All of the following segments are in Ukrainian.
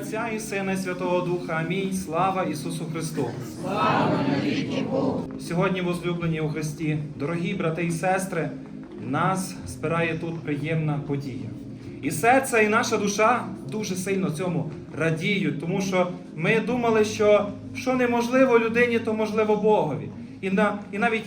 Отця і Сина, і Святого Духа. Амінь. Слава Ісусу Христу! Сьогодні, возлюблені у Христі, дорогі брати і сестри, нас збирає тут приємна подія. І серце, і наша душа дуже сильно цьому радіють, тому що ми думали, що що неможливо людині, то можливо Богові. І, на, і навіть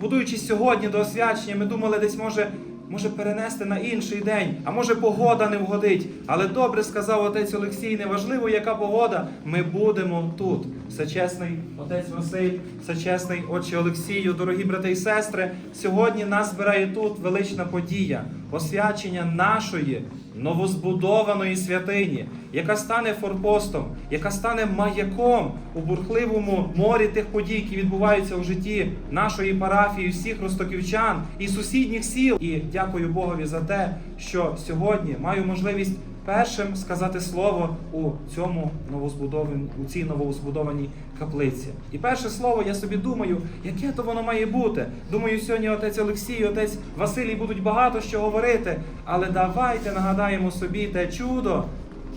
будуючись сьогодні до освячення, ми думали, десь може, може перенести на інший день, а може погода не вгодить. Але добре сказав отець Олексій, неважливо, яка погода, ми будемо тут. Всечесний отець Василь, всечесний отче Олексію, дорогі брати і сестри, сьогодні нас збирає тут велична подія, освячення нашої новозбудованої святині, яка стане форпостом, яка стане маяком у бурхливому морі тих подій, які відбуваються у житті нашої парафії, всіх ростоківчан і сусідніх сіл. І дякую Богові за те, що сьогодні маю можливість першим сказати слово у цьому новозбудованій, у цій новозбудованій каплиці. І перше слово я собі думаю, яке то воно має бути. Думаю, сьогодні отець Олексій, отець Василій будуть багато що говорити, але давайте нагадаємо собі те чудо,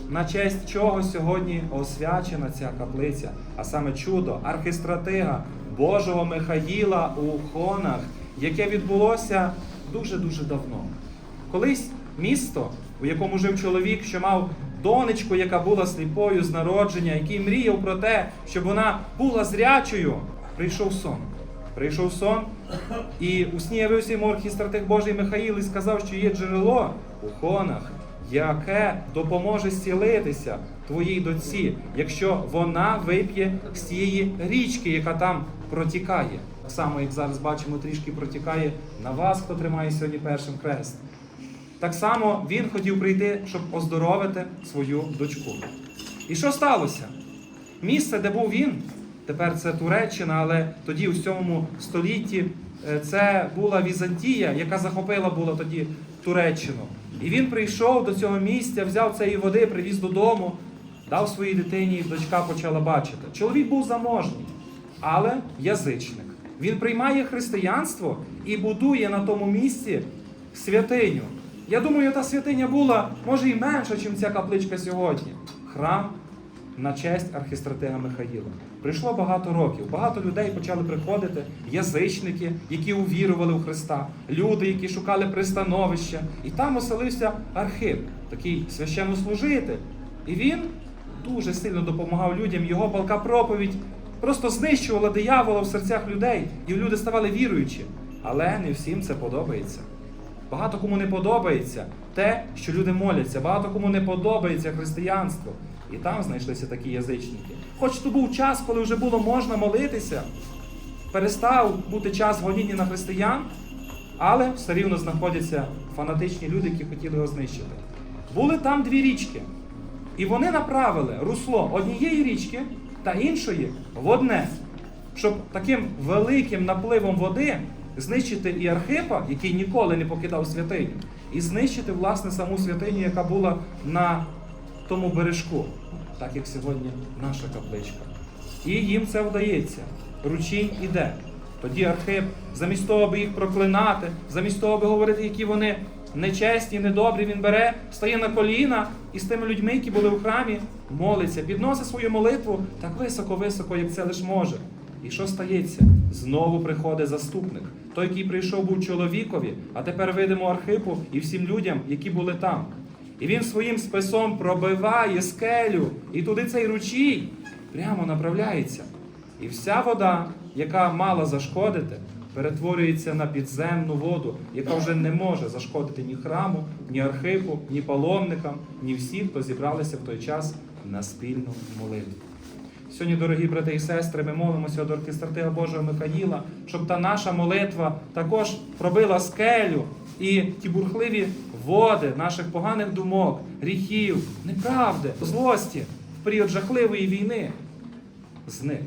на честь чого сьогодні освячена ця каплиця, а саме чудо архистратига Божого Михаїла у Хонах, яке відбулося дуже-дуже давно. Колись місто, у якому жив чоловік, що мав донечку, яка була сліпою з народження, який мріяв про те, щоб вона була зрячою, прийшов сон. Прийшов сон, і у сні явився йому архістратих Божий Михаїл і сказав, що є джерело у хонах, яке допоможе зцілитися твоїй дочці, якщо вона вип'є з цієї річки, яка там протікає. Так само, як зараз бачимо, трішки протікає на вас, хто тримає сьогодні першим хрест. Так само він хотів прийти, щоб оздоровити свою дочку. І що сталося? Місце, де був він, тепер це Туреччина, але тоді у 7 столітті е, це була Візантія, яка захопила була тоді Туреччину. І він прийшов до цього місця, взяв цієї води, привіз додому, дав своїй дитині, і дочка почала бачити. Чоловік був заможний, але язичник. Він приймає християнство і будує на тому місці святиню. Я думаю, та святиня була, може, і менша, ніж ця капличка сьогодні. Храм на честь архістратига Михаїла. Прийшло багато років. Багато людей почали приходити, язичники, які увірували у Христа, люди, які шукали пристановища. І там оселився Архип, такий священнослужитель. І він дуже сильно допомагав людям. Його палка проповідь просто знищувала диявола в серцях людей, і люди ставали віруючі. Але не всім це подобається. Багато кому не подобається те, що люди моляться, багато кому не подобається християнство. І там знайшлися такі язичники. Хоч то був час, коли вже було можна молитися, перестав бути час гоніння на християн, але все рівно знаходяться фанатичні люди, які хотіли його знищити. Були там дві річки, і вони направили русло однієї річки та іншої в одне, щоб таким великим напливом води знищити і Архипа, який ніколи не покидав святиню, і знищити власне саму святиню, яка була на тому бережку, так як сьогодні наша капличка. І їм це вдається. Ручінь іде. Тоді Архип, замість того, аби їх проклинати, замість того, аби говорити, які вони нечесні, недобрі, він бере, стає на коліна і з тими людьми, які були в храмі, молиться, підносить свою молитву так високо-високо, як це лиш може. І що стається? Знову приходить заступник. Той, який прийшов, був чоловікові, а тепер видимо Архипу і всім людям, які були там. І він своїм списом пробиває скелю, і туди цей ручій прямо направляється. І вся вода, яка мала зашкодити, перетворюється на підземну воду, яка вже не може зашкодити ні храму, ні архипу, ні паломникам, ні всім, хто зібралися в той час на спільну молитву. Сьогодні, дорогі брати і сестри, ми молимося до оркестратига Божого Михаїла, щоб та наша молитва також пробила скелю і ті бурхливі води наших поганих думок, гріхів, неправди, злості в період жахливої війни зник.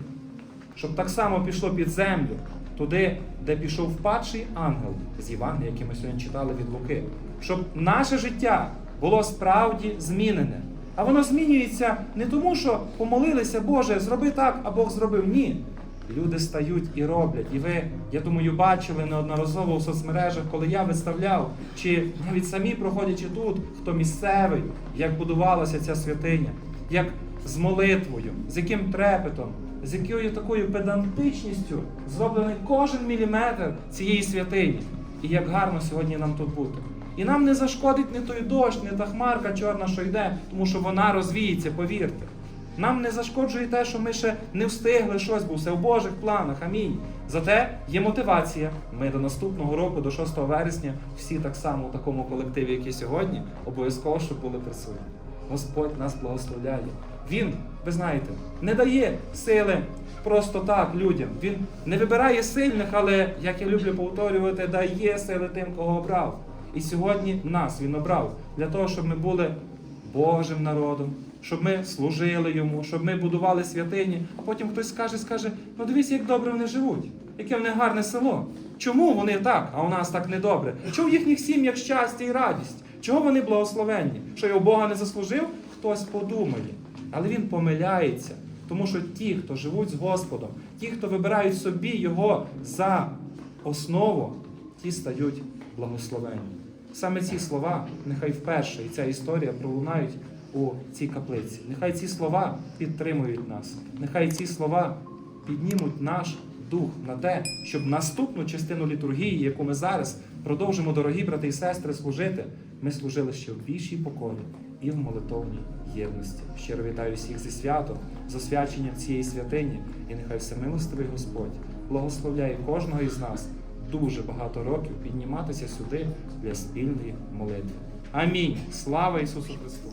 Щоб так само пішло під землю, туди, де пішов впадший ангел з Євангелія, яке ми сьогодні читали від Луки, щоб наше життя було справді змінене. А воно змінюється не тому, що помолилися, Боже, зроби так, а Бог зробив. Ні. Люди стають і роблять. І ви, я думаю, бачили неодноразово у соцмережах, коли я виставляв, чи навіть самі проходячи тут, хто місцевий, як будувалася ця святиня, як з молитвою, з яким трепетом, з якою такою педантичністю зроблений кожен міліметр цієї святині. І як гарно сьогодні нам тут бути. І нам не зашкодить не той дощ, не та хмарка чорна, що йде, тому що вона розвіється, повірте. Нам не зашкоджує те, що ми ще не встигли щось, бо все в Божих планах. Амінь. Зате є мотивація. Ми до наступного року, до 6 вересня, всі так само в такому колективі, як і сьогодні, обов'язково, щоб були присутні. Господь нас благословляє. Він, ви знаєте, не дає сили просто так людям. Він не вибирає сильних, але, як я люблю повторювати, дає сили тим, кого обрав. І сьогодні нас він обрав для того, щоб ми були Божим народом, щоб ми служили йому, щоб ми будували святині, а потім хтось скаже, скаже: ну дивись, як добре вони живуть, яке в них гарне село. Чому вони так, а у нас так недобре? Чому в їхніх сім'ях щастя і радість? Чого вони благословенні? Що його Бога не заслужив? Хтось подумає. Але він помиляється, тому що ті, хто живуть з Господом, ті, хто вибирають собі його за основу, ті стають благословенні. Саме ці слова, нехай вперше і ця історія пролунають у цій каплиці. Нехай ці слова підтримують нас. Нехай ці слова піднімуть наш дух на те, щоб наступну частину літургії, яку ми зараз продовжимо, дорогі брати і сестри, служити, ми служили ще в більшій покорі і в молитовній єдності. Щиро вітаю всіх зі святом, з освяченням цієї святині, і нехай всемилостивий Господь благословляє кожного із нас дуже багато років підніматися сюди для спільної молитви. Амінь. Слава Ісусу Христу!